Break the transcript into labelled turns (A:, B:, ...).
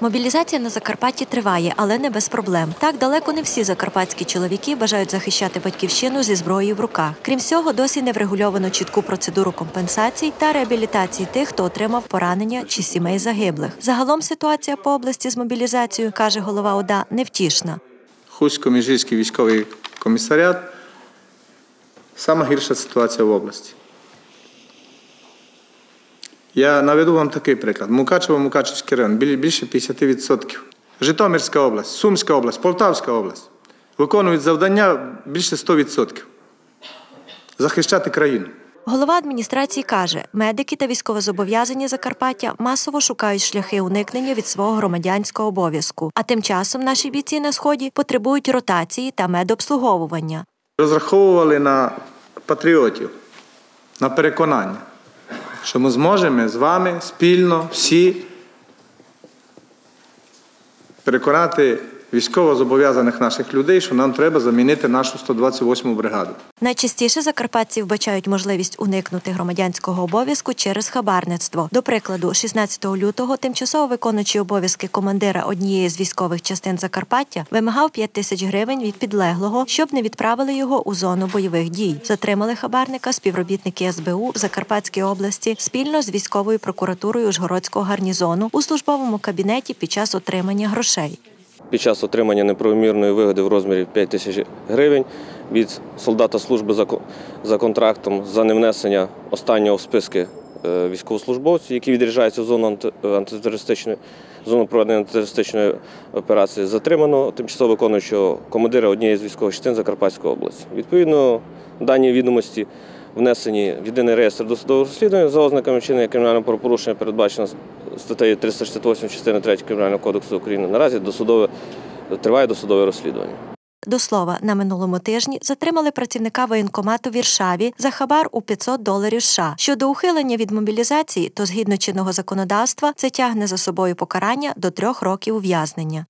A: Мобілізація на Закарпатті триває, але не без проблем. Так далеко не всі закарпатські чоловіки бажають захищати батьківщину зі зброєю в руках. Крім цього, досі не врегульовано чітку процедуру компенсацій та реабілітації тих, хто отримав поранення чи сімей загиблих. Загалом ситуація по області з мобілізацією, каже голова ОДА, невтішна.
B: Хусько-Міжгірський військовий комісаріат сама гірша ситуація в області. Я наведу вам такий приклад. Мукачево, Мукачевський район більше 50%. Житомирська область, Сумська область, Полтавська область виконують завдання більше 100%. Захищати країну.
A: Голова адміністрації каже, медики та військовозобов'язані Закарпаття масово шукають шляхи уникнення від свого громадянського обов'язку. А тим часом наші бійці на сході потребують ротації та медобслуговування.
B: Розраховували на патріотів, на переконання, що ми зможемо з вами спільно всі переконати військово-зобов'язаних наших людей, що нам треба замінити нашу 128-му бригаду.
A: Найчастіше закарпатці вбачають можливість уникнути громадянського обов'язку через хабарництво. До прикладу, 16 лютого тимчасово виконуючий обов'язки командира однієї з військових частин Закарпаття вимагав 5 тисяч гривень від підлеглого, щоб не відправили його у зону бойових дій. Затримали хабарника співробітники СБУ в Закарпатській області спільно з військовою прокуратурою Ужгородського гарнізону у службовому кабінеті під час отримання грошей.
C: Під час отримання неправомірної вигоди в розмірі 5 тисяч гривень від солдата служби за, контрактом за невнесення останнього в списки е, військовослужбовців, які відряджаються в зону анти- антитерористичної зону проведення антитерористичної операції, затримано тимчасово виконуючого командира однієї з військових частин Закарпатської області. Відповідно, дані відомості внесені в єдиний реєстр досудового розслідування за ознаками вчинення кримінального правопорушення, передбачено статтею 368 частини 3 Кримінального кодексу України. Наразі досудове триває досудове розслідування.
A: До слова, на минулому тижні затримали працівника воєнкомату в Віршаві за хабар у 500 доларів США. Щодо ухилення від мобілізації, то згідно чинного законодавства це тягне за собою покарання до трьох років ув'язнення.